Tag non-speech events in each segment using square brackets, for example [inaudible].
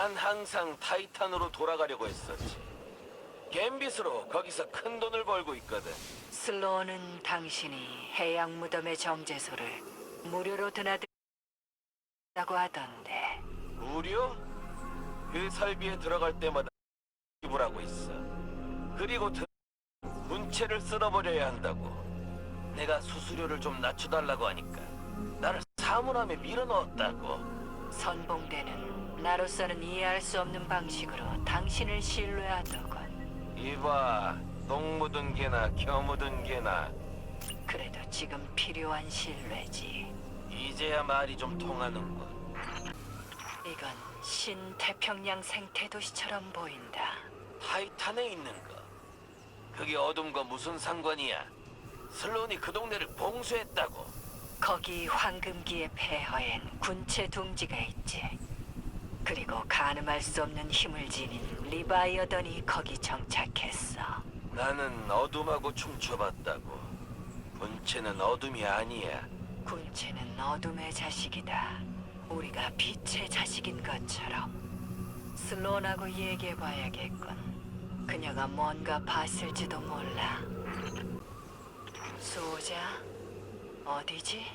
난 항상 타이탄으로 돌아가려고 했었지. 갬빗으로 거기서 큰 돈을 벌고 있거든. 슬로우는 당신이 해양 무덤의 정제소를 무료로 드나들다고 하던데 무료? 그 설비에 들어갈 때마다 지불하고 있어. 그리고 드... 문체를 쓸어버려야 한다고. 내가 수수료를 좀 낮춰달라고 하니까 나를 사물함에 밀어넣었다고. 선봉대는 나로서는 이해할 수 없는 방식으로 당신을 신뢰하더군. 이봐, 똥 묻은 개나 겨 묻은 개나 그래도 지금 필요한 신뢰지. 이제야 말이 좀 통하는군. 이건 신태평양 생태도시처럼 보인다. 타이탄에 있는 거. 그게 어둠과 무슨 상관이야? 슬론이 그 동네를 봉쇄했다고. 거기 황금기의 폐허엔 군체 둥지가 있지. 그리고 가늠할 수 없는 힘을 지닌 리바이어던이 거기 정착했어. 나는 어둠하고 춤춰봤다고. 본체는 어둠이 아니야. 군체는 어둠의 자식이다. 우리가 빛의 자식인 것처럼. 슬론하고 얘기해봐야겠군. 그녀가 뭔가 봤을지도 몰라. 수호자, 어디지?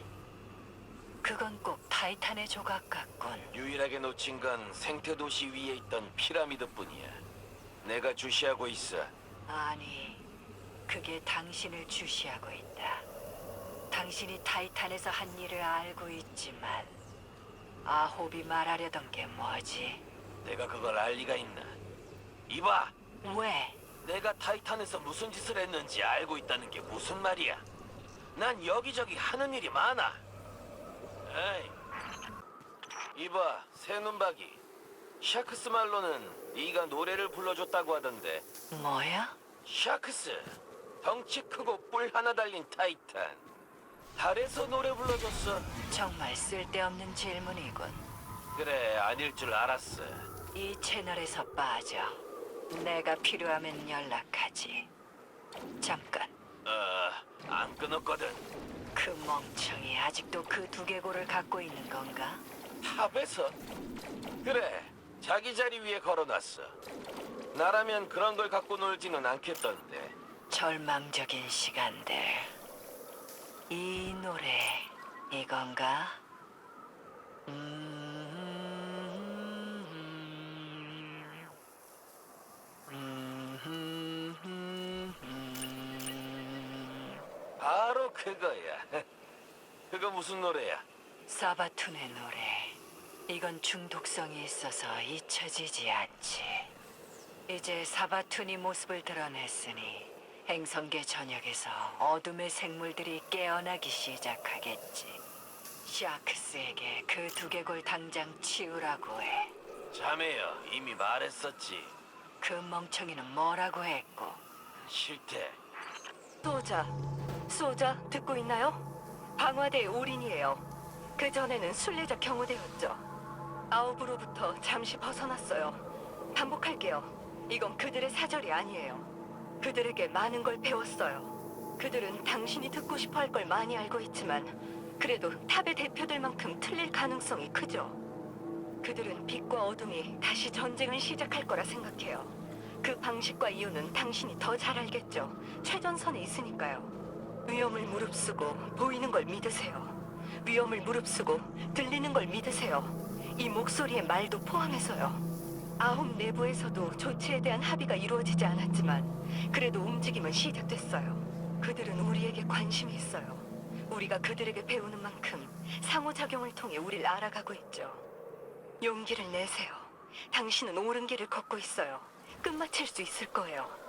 그건 꼭 타이탄의 조각 같군. 유일하게 놓친 건 생태 도시 위에 있던 피라미드뿐이야. 내가 주시하고 있어. 아니, 그게 당신을 주시하고 있다. 당신이 타이탄에서 한 일을 알고 있지만 아홉이 말하려던 게 뭐지? 내가 그걸 알 리가 있나? 이봐, 왜? 내가 타이탄에서 무슨 짓을 했는지 알고 있다는 게 무슨 말이야? 난 여기저기 하는 일이 많아. 에이, 이봐, 새눈박이. 샤크스 말로는 네가 노래를 불러줬다고 하던데. 뭐야? 샤크스, 덩치 크고 뿔 하나 달린 타이탄. 달에서 노래 불러줬어. 정말 쓸데없는 질문이군. 그래, 아닐 줄 알았어. 이 채널에서 빠져. 내가 필요하면 연락하지. 잠깐, 어, 안 끊었거든. 그 멍청이 아직도 그 두개골을 갖고 있는 건가? 탑에서? 그래, 자기 자리 위에 걸어놨어. 나라면 그런 걸 갖고 놀지는 않겠던데. 절망적인 시간들. 이 노래 이건가? 무슨 노래야? 사바툰의 노래. 이건 중독성이 있어서 잊혀지지 않지. 이제 사바툰이 모습을 드러냈으니 행성계 전역에서 어둠의 생물들이 깨어나기 시작하겠지. 샤크스에게 그 두개골 당장 치우라고 해. 자매여, 이미 말했었지. 그 멍청이는 뭐라고 했고 싫대. 수호자, 수호자 듣고 있나요? 방화대 올인이에요. 그 전에는 순례자 경호대였죠. 아홉으로부터 잠시 벗어났어요. 반복할게요. 이건 그들의 사절이 아니에요. 그들에게 많은 걸 배웠어요. 그들은 당신이 듣고 싶어 할 걸 많이 알고 있지만 그래도 탑의 대표들만큼 틀릴 가능성이 크죠. 그들은 빛과 어둠이 다시 전쟁을 시작할 거라 생각해요. 그 방식과 이유는 당신이 더 잘 알겠죠. 최전선에 있으니까요. 위험을 무릅쓰고 보이는 걸 믿으세요. 위험을 무릅쓰고 들리는 걸 믿으세요. 이 목소리의 말도 포함해서요. 아홉 내부에서도 조치에 대한 합의가 이루어지지 않았지만 그래도 움직임은 시작됐어요. 그들은 우리에게 관심이 있어요. 우리가 그들에게 배우는 만큼 상호작용을 통해 우리를 알아가고 있죠. 용기를 내세요. 당신은 옳은 길을 걷고 있어요. 끝마칠 수 있을 거예요.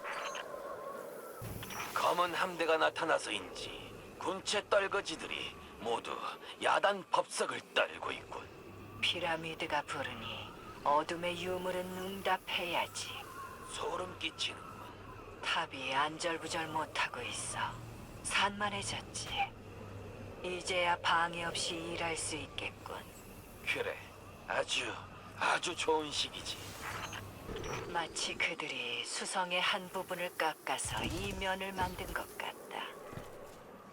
검은 함대가 나타나서인지 군체 떨거지들이 모두 야단 법석을 떨고 있군. 피라미드가 부르니 어둠의 유물은 응답해야지. 소름 끼치는군. 탑이 안절부절 못하고 있어. 산만해졌지. 이제야 방해 없이 일할 수 있겠군. 그래, 아주 아주 좋은 시기지. 마치 그들이 수성의 한 부분을 깎아서 이면을 만든 것 같다.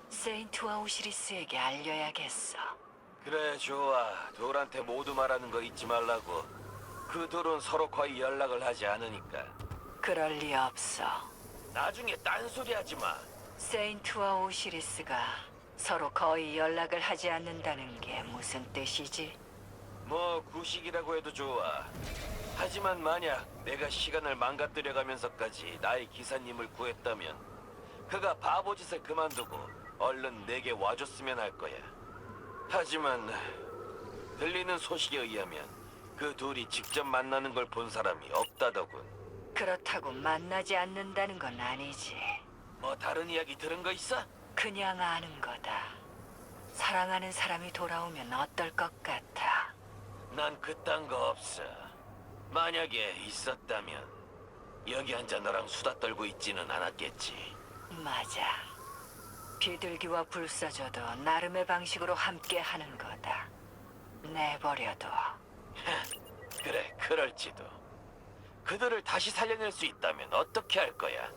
세인트와 오시리스에게 알려야겠어. 그래 좋아. 돌한테 모두 말하는 거 잊지 말라고. 그 둘은 서로 거의 연락을 하지 않으니까 그럴 리 없어. 나중에 딴소리 하지 마. 세인트와 오시리스가 서로 거의 연락을 하지 않는다는 게 무슨 뜻이지? 뭐 구식이라고 해도 좋아. 하지만 만약 내가 시간을 망가뜨려가면서까지 나의 기사님을 구했다면 그가 바보짓을 그만두고 얼른 내게 와줬으면 할 거야. 하지만 들리는 소식에 의하면 그 둘이 직접 만나는 걸 본 사람이 없다더군. 그렇다고 만나지 않는다는 건 아니지. 뭐 다른 이야기 들은 거 있어? 그냥 아는 거다. 사랑하는 사람이 돌아오면 어떨 것 같아. 난 그딴 거 없어. 만약에 있었다면 여기 앉아 너랑 수다 떨고 있지는 않았겠지. 맞아. 비둘기와 불사조도 나름의 방식으로 함께 하는 거다. 내버려둬. 그래, 그럴지도. 그들을 다시 살려낼 수 있다면 어떻게 할 거야?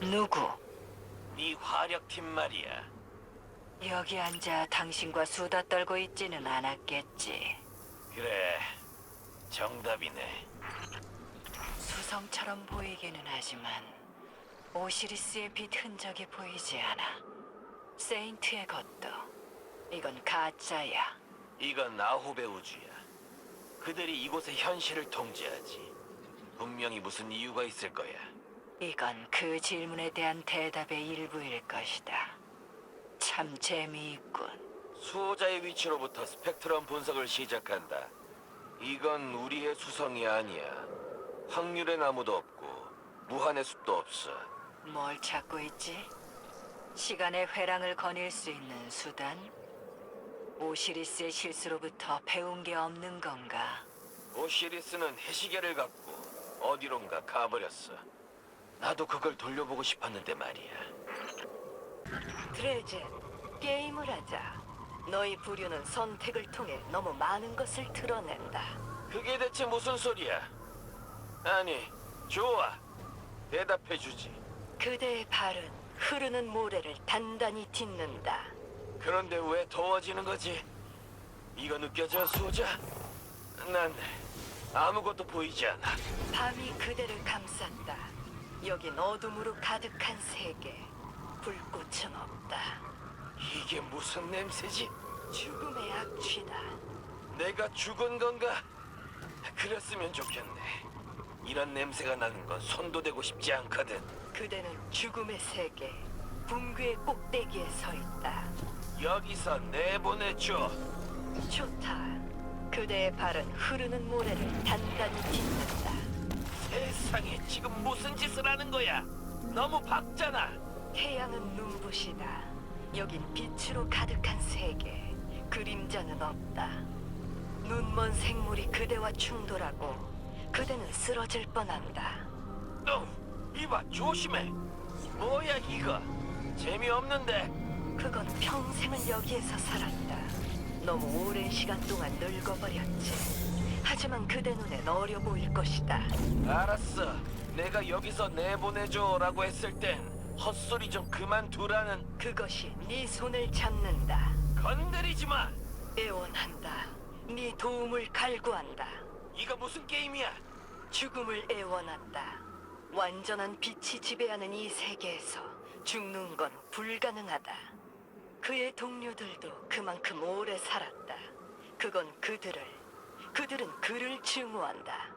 누구? 네 화력팀 말이야. 여기 앉아 당신과 수다 떨고 있지는 않았겠지. 그래, 정답이네. 수성처럼 보이기는 하지만 오시리스의 빛 흔적이 보이지 않아. 세인트의 것도 이건 가짜야. 이건 아홉의 우주야. 그들이 이곳의 현실을 통제하지. 분명히 무슨 이유가 있을 거야. 이건 그 질문에 대한 대답의 일부일 것이다. 참 재미있군. 수호자의 위치로부터 스펙트럼 분석을 시작한다. 이건 우리의 수성이 아니야. 확률의 나무도 없고 무한의 숲도 없어. 뭘 찾고 있지? 시간의 회랑을 거닐 수 있는 수단? 오시리스의 실수로부터 배운 게 없는 건가? 오시리스는 해시계를 갖고 어디론가 가버렸어. 나도 그걸 돌려보고 싶었는데 말이야. 드레젠, 게임을 하자. 너희 부류는 선택을 통해 너무 많은 것을 드러낸다. 그게 대체 무슨 소리야? 아니, 좋아. 대답해 주지. 그대의 발은 흐르는 모래를 단단히 딛는다. 그런데 왜 더워지는 거지? 이거 느껴져, 수호자? 난 아무것도 보이지 않아. 밤이 그대를 감싼다. 여긴 어둠으로 가득한 세계. 불꽃은 없다. 이게 무슨 냄새지? 죽음의 악취다. 내가 죽은 건가? 그랬으면 좋겠네. 이런 냄새가 나는 건 손도 대고 싶지 않거든. 그대는 죽음의 세계, 붕괴의 꼭대기에 서 있다. 여기서 내보내줘. 좋다. 그대의 발은 흐르는 모래를 단단히 딛는다. 세상에 지금 무슨 짓을 하는 거야? 너무 밝잖아. 태양은 눈부시다. 여긴 빛으로 가득한 세계. 그림자는 없다. 눈먼 생물이 그대와 충돌하고 그대는 쓰러질 뻔한다. 너, 이봐 조심해. 뭐야 이거? 재미없는데. 그건 평생을 여기에서 살았다. 너무 오랜 시간 동안 늙어버렸지. 하지만 그대 눈엔 어려 보일 것이다. 알았어. 내가 여기서 내보내줘라고 했을 땐 헛소리 좀 그만두라는 그것이 네 손을 잡는다. 건드리지 마. 애원한다. 네 도움을 갈구한다. 이거 무슨 게임이야? 죽음을 애원한다. 완전한 빛이 지배하는 이 세계에서 죽는 건 불가능하다. 그의 동료들도 그만큼 오래 살았다. 그건 그들을, 그들은 그를 증오한다.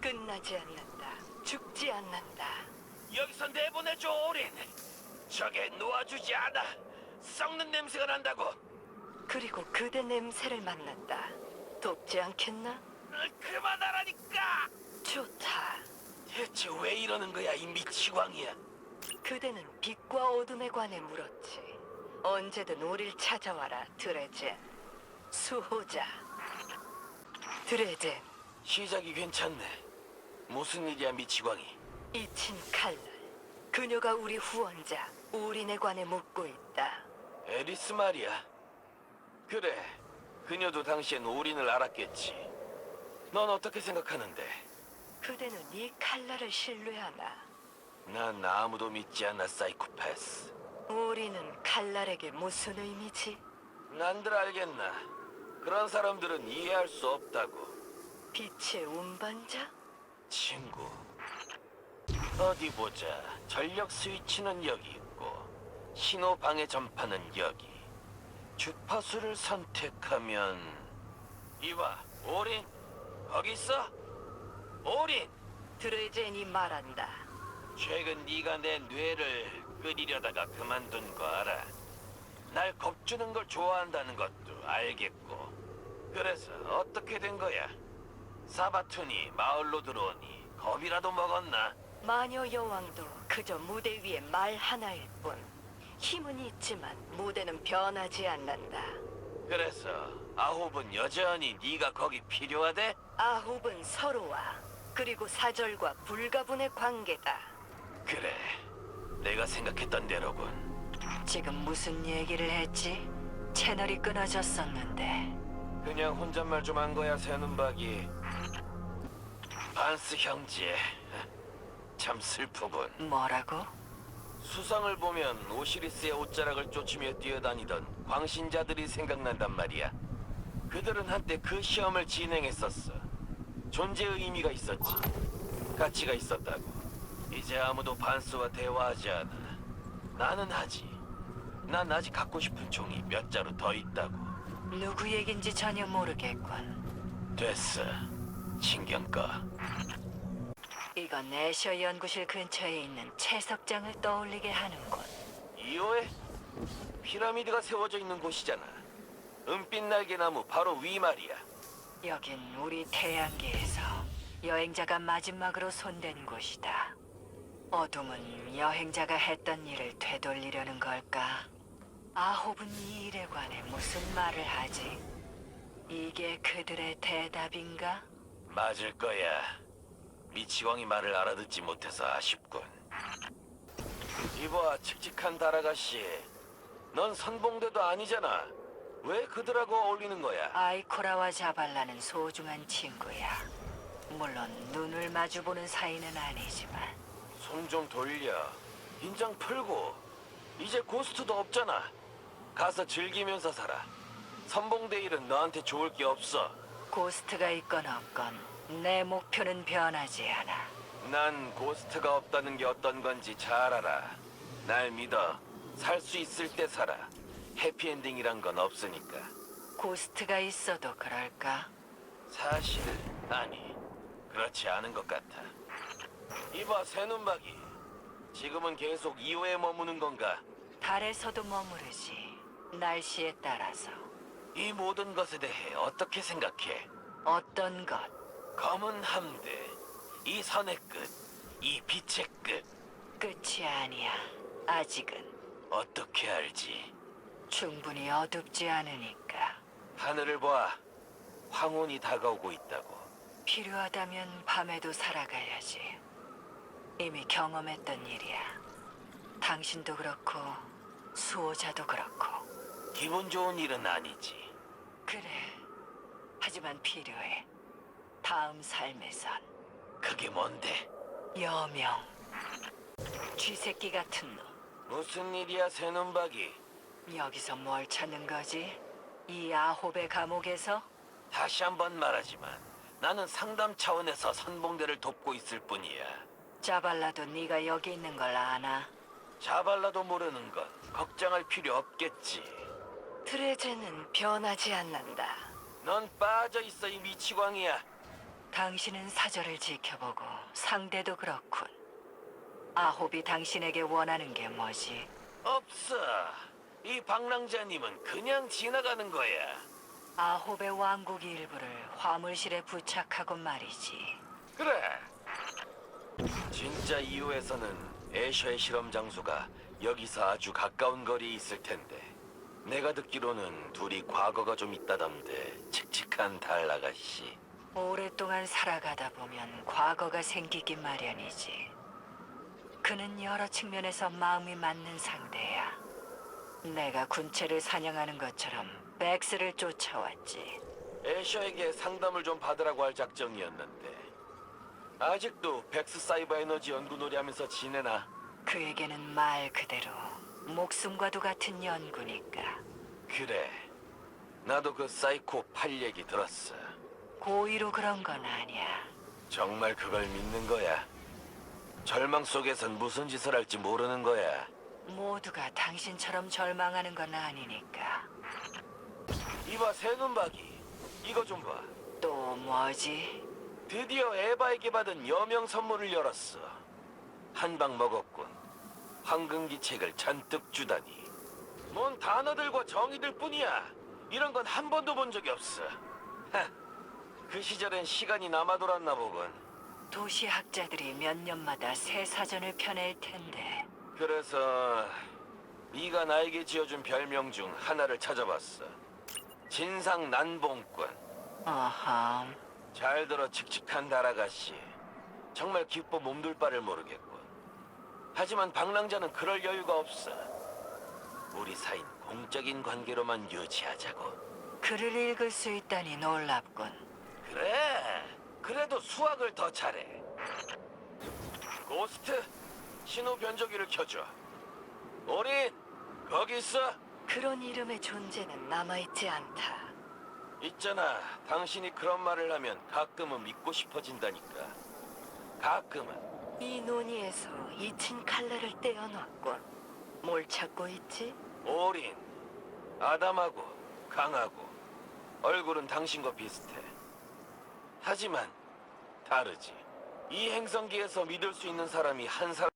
끝나지 않는다. 죽지 않는다. 여기서 내보내줘 오린. 저게 놓아주지 않아. 썩는 냄새가 난다고. 그리고 그대 냄새를 맡는다. 돕지 않겠나? 으, 그만하라니까. 좋다. 대체 왜 이러는 거야 이 미치광이야. 그대는 빛과 어둠에 관해 물었지. 언제든 우릴 찾아와라, 드레젠. 수호자. 드레젠, 시작이 괜찮네. 무슨 일이야 미치광이? 이친 칼날. 그녀가 우리 후원자, 우린에 관해 묻고 있다. 에리스 말이야. 그래. 그녀도 당시엔 오린을 알았겠지. 넌 어떻게 생각하는데? 그대는 이 칼날을 신뢰하나? 난 아무도 믿지 않아 사이코패스. 우리는 칼날에게 무슨 의미지? 난들 알겠나? 그런 사람들은 이해할 수 없다고. 빛의 운반자? 친구. 어디 보자. 전력 스위치는 여기 있고 신호 방해 전파는 여기. 주파수를 선택하면 이봐, 오린 거기 있어? 오린. 드레젠이 말한다. 최근 네가 내 뇌를 끓이려다가 그만둔 거 알아. 날 겁주는 걸 좋아한다는 것도 알겠고. 그래서 어떻게 된 거야? 사바툰이 마을로 들어오니 겁이라도 먹었나? 마녀 여왕도 그저 무대 위에 말 하나일 뿐. 힘은 있지만 무대는 변하지 않는다. 그래서 아홉은 여전히 네가 거기 필요하대? 아홉은 서로와 그리고 사절과 불가분의 관계다. 그래, 내가 생각했던 대로군. 지금 무슨 얘기를 했지? 채널이 끊어졌었는데. 그냥 혼잣말 좀 한 거야, 새눈박이. 반스 형제. 참 슬프군. 뭐라고? 수상을 보면 오시리스의 옷자락을 쫓으며 뛰어다니던 광신자들이 생각난단 말이야. 그들은 한때 그 시험을 진행했었어. 존재의 의미가 있었지. 가치가 있었다고. 이제 아무도 반스와 대화하지 않아. 나는 하지. 난 아직 갖고 싶은 종이 몇 자루 더 있다고. 누구 얘긴지 전혀 모르겠군. 됐어. 신경 꺼. 이건 애셔 연구실 근처에 있는 채석장을 떠올리게 하는군. 이호에 피라미드가 세워져 있는 곳이잖아. 은빛 날개나무 바로 위 말이야. 여긴 우리 태양계에서 여행자가 마지막으로 손댄 곳이다. 어둠은 여행자가 했던 일을 되돌리려는 걸까? 아홉은 이 일에 관해 무슨 말을 하지? 이게 그들의 대답인가? 맞을 거야. 미치광이 말을 알아듣지 못해서 아쉽군. 이봐, 칙칙한 달아가씨. 넌 선봉대도 아니잖아. 왜 그들하고 어울리는 거야? 아이코라와 자발라는 소중한 친구야. 물론 눈을 마주보는 사이는 아니지만 손 좀 돌려. 긴장 풀고. 이제 고스트도 없잖아. 가서 즐기면서 살아. 선봉대 일은 너한테 좋을 게 없어. 고스트가 있건 없건 내 목표는 변하지 않아. 난 고스트가 없다는 게 어떤 건지 잘 알아. 날 믿어. 살 수 있을 때 살아. 해피엔딩이란 건 없으니까. 고스트가 있어도 그럴까? 사실 아니. 그렇지 않은 것 같아. 이봐 새눈박이. 지금은 계속 2호에 머무는 건가? 달에서도 머무르지. 날씨에 따라서 이 모든 것에 대해 어떻게 생각해? 어떤 것 검은 함대, 이 선의 끝, 이 빛의 끝. 끝이 아니야. 아직은 어떻게 알지? 충분히 어둡지 않으니까. 하늘을 봐. 황혼이 다가오고 있다고. 필요하다면 밤에도 살아가야지. 이미 경험했던 일이야. 당신도 그렇고 수호자도 그렇고. 기분 좋은 일은 아니지. 그래. 하지만 필요해. 다음 삶에선 그게 뭔데? 여명. 쥐새끼 같은 놈. 무슨 일이야, 새눈박이? 여기서 뭘 찾는 거지? 이 아홉의 감옥에서? 다시 한번 말하지만 나는 상담 차원에서 선봉대를 돕고 있을 뿐이야. 자발라도 네가 여기 있는 걸 아나? 자발라도 모르는 건 걱정할 필요 없겠지. 드레젠은 변하지 않는다. 넌 빠져 있어 이 미치광이야. 당신은 사절을 지켜보고 상대도 그렇군. 아홉이 당신에게 원하는 게 뭐지? 없어. 이 방랑자님은 그냥 지나가는 거야. 아홉의 왕국 일부를 화물실에 부착하고 말이지. 그래. 진짜 이후에서는 애셔의 실험 장소가 여기서 아주 가까운 거리에 있을 텐데. 내가 듣기로는 둘이 과거가 좀 있다던데 칙칙한 달 아가씨. 오랫동안 살아가다 보면 과거가 생기기 마련이지. 그는 여러 측면에서 마음이 맞는 상대야. 내가 군체를 사냥하는 것처럼 백스를 쫓아왔지. 애셔에게 상담을 좀 받으라고 할 작정이었는데 아직도 백스 사이버 에너지 연구 놀이 하면서 지내나? 그에게는 말 그대로 목숨과도 같은 연구니까. 그래 나도 그 사이코 팔 얘기 들었어 고의로 그런 건 아니야. 정말 그걸 믿는 거야? 절망 속에선 무슨 짓을 할지 모르는 거야. 모두가 당신처럼 절망하는 건 아니니까. 이봐 새눈박이 이거 좀 봐. 또 뭐지? 드디어 에바에게 받은 여명 선물을 열었어. 한 방 먹었군. 황금기 책을 잔뜩 주다니. 뭔 단어들과 정의들 뿐이야. 이런 건 한 번도 본 적이 없어. 하, 그 시절엔 시간이 남아 돌았나 보군. 도시학자들이 몇 년마다 새 사전을 펴낼 텐데. 그래서 네가 나에게 지어준 별명 중 하나를 찾아봤어. 진상 난봉꾼. 어허. 잘 들어 칙칙한 달아가씨. 정말 기뻐 몸둘 바를 모르겠군. 하지만 방랑자는 그럴 여유가 없어. 우리 사이는 공적인 관계로만 유지하자고. 글을 읽을 수 있다니 놀랍군. 그래. 그래도 수학을 더 잘해. 고스트, 신호 변조기를 켜줘. 오린, 거기 있어? 그런 이름의 존재는 남아있지 않다. 있잖아. 당신이 그런 말을 하면 가끔은 믿고 싶어진다니까. 가끔은. 이 논의에서 잊힌 칼날을 떼어놨군. 뭘 찾고 있지? 오린, 아담하고 강하고 얼굴은 당신과 비슷해. 하지만 다르지. 이 행성기에서 믿을 수 있는 사람이 한 사람.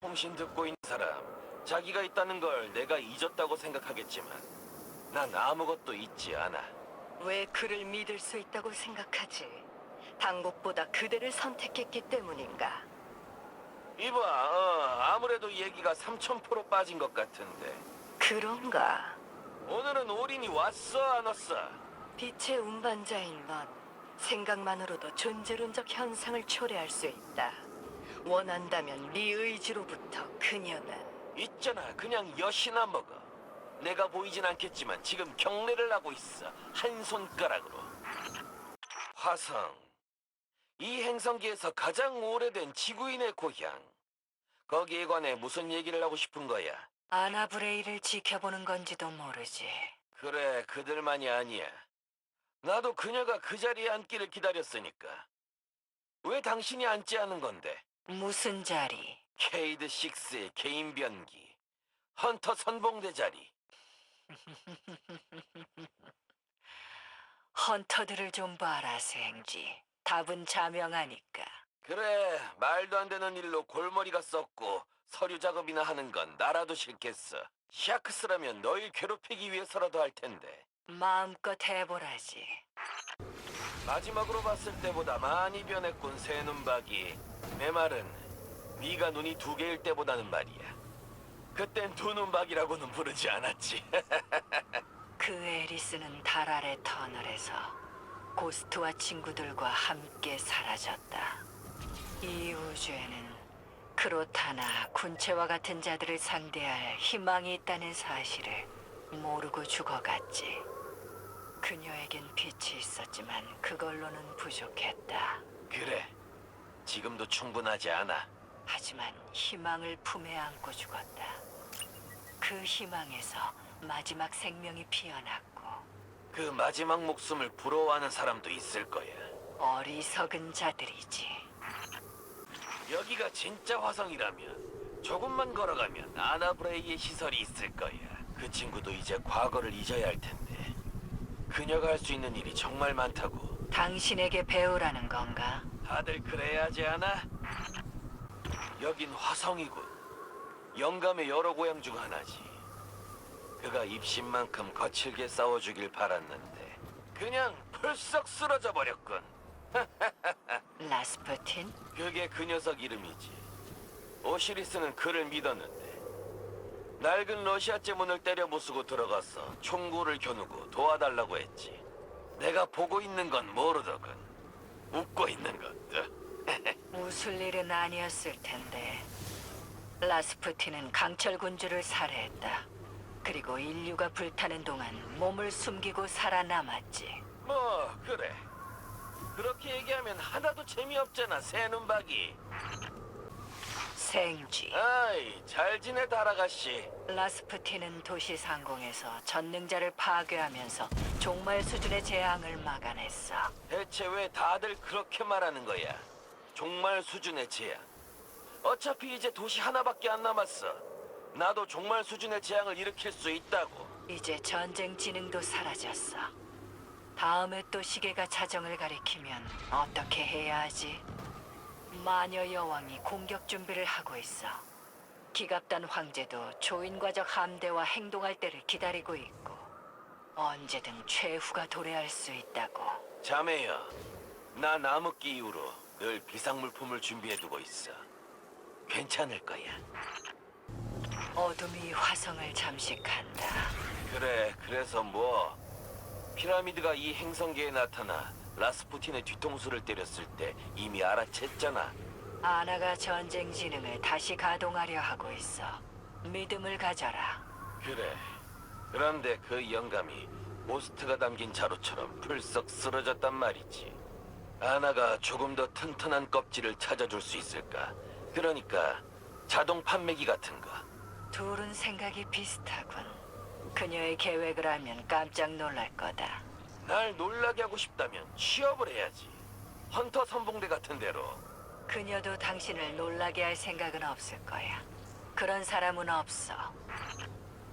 통신 듣고 있는 사람, 자기가 있다는 걸 내가 잊었다고 생각하겠지만, 난 아무것도 잊지 않아. 왜 그를 믿을 수 있다고 생각하지? 당국보다 그대를 선택했기 때문인가? 이봐, 어, 아무래도 얘기가 3000% 빠진 것 같은데. 그런가? 오늘은 오린이 왔어, 안 왔어? 빛의 운반자인 넌 생각만으로도 존재론적 현상을 초래할 수 있다. 원한다면 네 의지로부터 그녀는 있잖아 그냥 엿이나 먹어. 내가 보이진 않겠지만 지금 경례를 하고 있어 한 손가락으로. 화성. 이 행성기에서 가장 오래된 지구인의 고향. 거기에 관해 무슨 얘기를 하고 싶은 거야? 아나브레이를 지켜보는 건지도 모르지. 그래 그들만이 아니야 나도 그녀가 그 자리에 앉기를 기다렸으니까 왜 당신이 앉지 않은 건데 무슨 자리? 케이드 6의 개인 변기 헌터 선봉대 자리 [laughs] 헌터들을 좀 봐라, 생쥐. 답은 자명하니까. 그래 말도 안 되는 일로 골머리가 썩고 서류 작업이나 하는 건 나라도 싫겠어 샤크스라면 널 괴롭히기 위해서라도 할 텐데 마음껏 해보라지. 마지막으로 봤을 때보다 많이 변했군 새눈박이 내 말은 네가 눈이 두 개일 때보다는 말이야 그땐 두 눈박이라고는 부르지 않았지 [laughs] 그 에리스는 달 아래 터널에서 고스트와 친구들과 함께 사라졌다. 이 우주에는 크로타나 군체와 같은 자들을 상대할 희망이 있다는 사실을 모르고 죽어갔지. 그녀에겐 빛이 있었지만 그걸로는 부족했다. 그래 지금도 충분하지 않아 하지만 희망을 품에 안고 죽었다. 그 희망에서 마지막 생명이 피어났고 그 마지막 목숨을 부러워하는 사람도 있을 거야 어리석은 자들이지. 여기가 진짜 화성이라면 조금만 걸어가면 아나브레이의 시설이 있을 거야. 그 친구도 이제 과거를 잊어야 할 텐데. 그녀가 할 수 있는 일이 정말 많다고. 당신에게 배우라는 건가? 다들 그래야 하지 않아? 여긴 화성이군. 영감의 여러 고향 중 하나지. 그가 입신만큼 거칠게 싸워주길 바랐는데 그냥 펄썩 쓰러져 버렸군. [laughs] 라스푸틴? 그게 그 녀석 이름이지. 오시리스는 그를 믿었는데 낡은 러시아 제 문을 때려 부수고 들어가서 총구를 겨누고 도와달라고 했지. 내가 보고 있는 건 모르더군. 웃고 있는 것도. [laughs] 웃을 일은 아니었을 텐데. 라스푸틴은 강철 군주를 살해했다. 그리고 인류가 불타는 동안 몸을 숨기고 살아남았지. 뭐 그래. 그렇게 얘기하면 하나도 재미없잖아 새눈박이. 생쥐. 아이, 잘 지내, 달아가씨. 라스푸틴은 도시 상공에서 전능자를 파괴하면서 종말 수준의 재앙을 막아냈어. 대체 왜 다들 그렇게 말하는 거야? 종말 수준의 재앙. 어차피 이제 도시 하나밖에 안 남았어. 나도 종말 수준의 재앙을 일으킬 수 있다고. 이제 전쟁 지능도 사라졌어. 다음에 또 시계가 자정을 가리키면 어떻게 해야 하지? 마녀 여왕이 공격 준비를 하고 있어. 기갑단 황제도 조인과적 함대와 행동할 때를 기다리고 있고 언제든 최후가 도래할 수 있다고. 자매여, 나 나무끼 이후로 늘 비상물품을 준비해두고 있어. 괜찮을 거야. 어둠이 화성을 잠식한다. 그래, 그래서 뭐? 피라미드가 이 행성계에 나타나 라스푸틴의 뒤통수를 때렸을 때 이미 알아챘잖아. 아나가 전쟁 지능을 다시 가동하려 하고 있어. 믿음을 가져라. 그래. 그런데 그 영감이 모스트가 담긴 자루처럼 풀썩 쓰러졌단 말이지. 아나가 조금 더 튼튼한 껍질을 찾아줄 수 있을까? 그러니까 자동 판매기 같은 거. 둘은 생각이 비슷하군. 그녀의 계획을 알면 깜짝 놀랄 거다. 날 놀라게 하고 싶다면 취업을 해야지. 헌터 선봉대 같은 데로. 그녀도 당신을 놀라게 할 생각은 없을 거야. 그런 사람은 없어.